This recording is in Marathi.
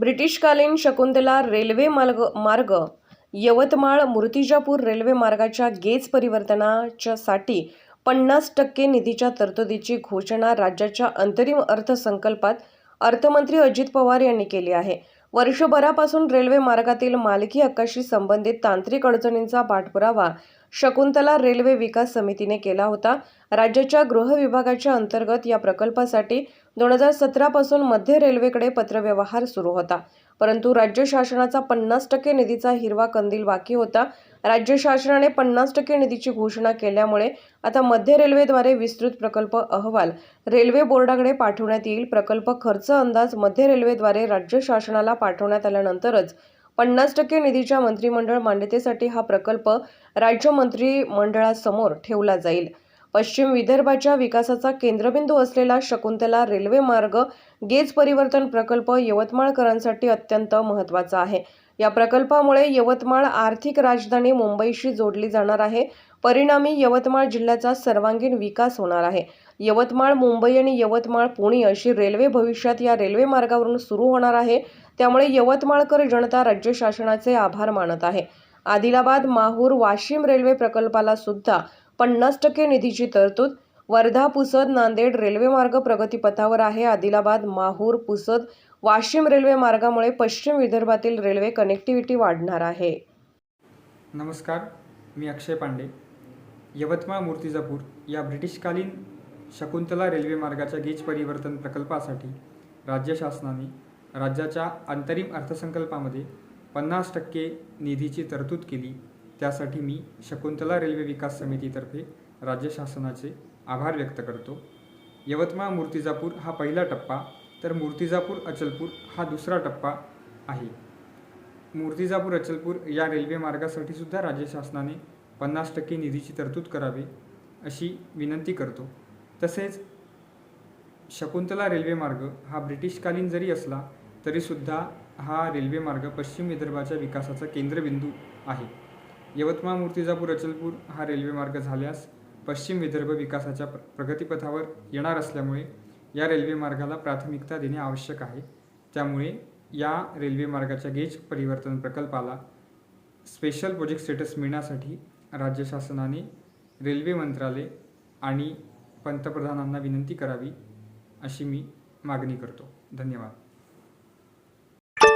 ब्रिटिशकालीन शकुंतला रेल्वे मार्ग मार्ग यवतमाळ मूर्तिजापूर रेल्वे मार्गाच्या गेज परिवर्तनाच्यासाठी पन्नास टक्के निधीच्या तरतुदीची घोषणा राज्याच्या अंतरिम अर्थसंकल्पात अर्थमंत्री अजित पवार यांनी केली आहे. वर्षभरापासून रेल्वे मार्गातील मालकी हक्काशी संबंधित तांत्रिक अडचणींचा पाठपुरावा शकुंतला रेल्वे विकास समितीने केला होता. राज्याच्या गृह विभागाच्या अंतर्गत या प्रकल्पासाठी दोन हजार सतरापासून मध्य रेल्वेकडे पत्रव्यवहार सुरू होता. परंतु राज्य शासनाचा पन्नास टक्के निधीचा हिरवा कंदील बाकी होता. राज्य शासनाने पन्नास टक्के निधीची घोषणा केल्यामुळे आता मध्य रेल्वेद्वारे विस्तृत प्रकल्प अहवाल रेल्वे बोर्डाकडे पाठवण्यात येईल. प्रकल्प खर्च अंदाज मध्य रेल्वेद्वारे राज्य शासनाला पाठवण्यात आल्यानंतरच पन्नास टक्के निधीच्या मंत्रिमंडळ मान्यतेसाठी हा प्रकल्प राज्य मंत्रिमंडळासमोर ठेवला जाईल. पश्चिम विदर्भाच्या विकासाचा केंद्रबिंदू असलेला शकुंतला रेल्वे मार्ग गेज परिवर्तन प्रकल्प यवतमाळकरांसाठी अत्यंत महत्त्वाचा आहे. या प्रकल्पामुळे यवतमाळ आर्थिक राजधानी मुंबईशी जोडली जाणार आहे. परिणामी यवतमाळ जिल्ह्याचा सर्वांगीण विकास होणार आहे. यवतमाळ मुंबई आणि यवतमाळ पुणे अशी रेल्वे भविष्यात या रेल्वे मार्गावरून सुरू होणार आहे. त्यामुळे यवतमाळकर जनता राज्य शासनाचे आभार मानत आहे. आदिलाबाद माहूर वाशिम रेल्वे प्रकल्पाला सुद्धा पन्नास टक्के निधीची तरतूद वर्धा पुसद नांदेड रेल्वे मार्ग प्रगतीपथावर आहे. आदिलाबाद माहूर पुसद वाशिम रेल्वे मार्गामुळे पश्चिम विदर्भातील रेल्वे कनेक्टिव्हिटी वाढणार आहे. नमस्कार मी अक्षय पांडे. यवतमाळ मूर्तिजापूर या ब्रिटिशकालीन शकुंतला रेल्वे मार्गाच्या गेज परिवर्तन प्रकल्पासाठी राज्य शासनाने राज्याच्या अंतरिम अर्थसंकल्पामध्ये पन्नास टक्के निधीची तरतूद केली. त्यासाठी मी शकुंतला रेल्वे विकास समितीतर्फे राज्य शासनाचे आभार व्यक्त करतो. यवतमाळ मूर्तिजापूर हा पहिला टप्पा तर मूर्तिजापूर अचलपूर हा दुसरा टप्पा आहे. मूर्तिजापूर अचलपूर या रेल्वे मार्गासाठी सुद्धा राज्य शासनाने पन्नास टक्के निधीची तरतूद करावी अशी विनंती करतो. तसेच शकुंतला रेल्वे मार्ग हा ब्रिटिशकालीन जरी असला तरीसुद्धा हा रेल्वे मार्ग पश्चिम विदर्भाच्या विकासाचा केंद्रबिंदू आहे. यवतमाळ मूर्तिजापूर अचलपूर हा रेल्वे मार्ग झाल्यास पश्चिम विदर्भ विकासाच्या प्रगतीपथावर येणार असल्यामुळे या रेल्वे मार्गाला प्राथमिकता देणे आवश्यक आहे. त्यामुळे या रेल्वे मार्गाच्या गेज परिवर्तन प्रकल्पाला स्पेशल प्रोजेक्ट स्टेटस मिळण्यासाठी राज्य शासनाने रेल्वे मंत्रालय आणि पंतप्रधानांना विनंती करावी अशी मी मागणी करतो. धन्यवाद.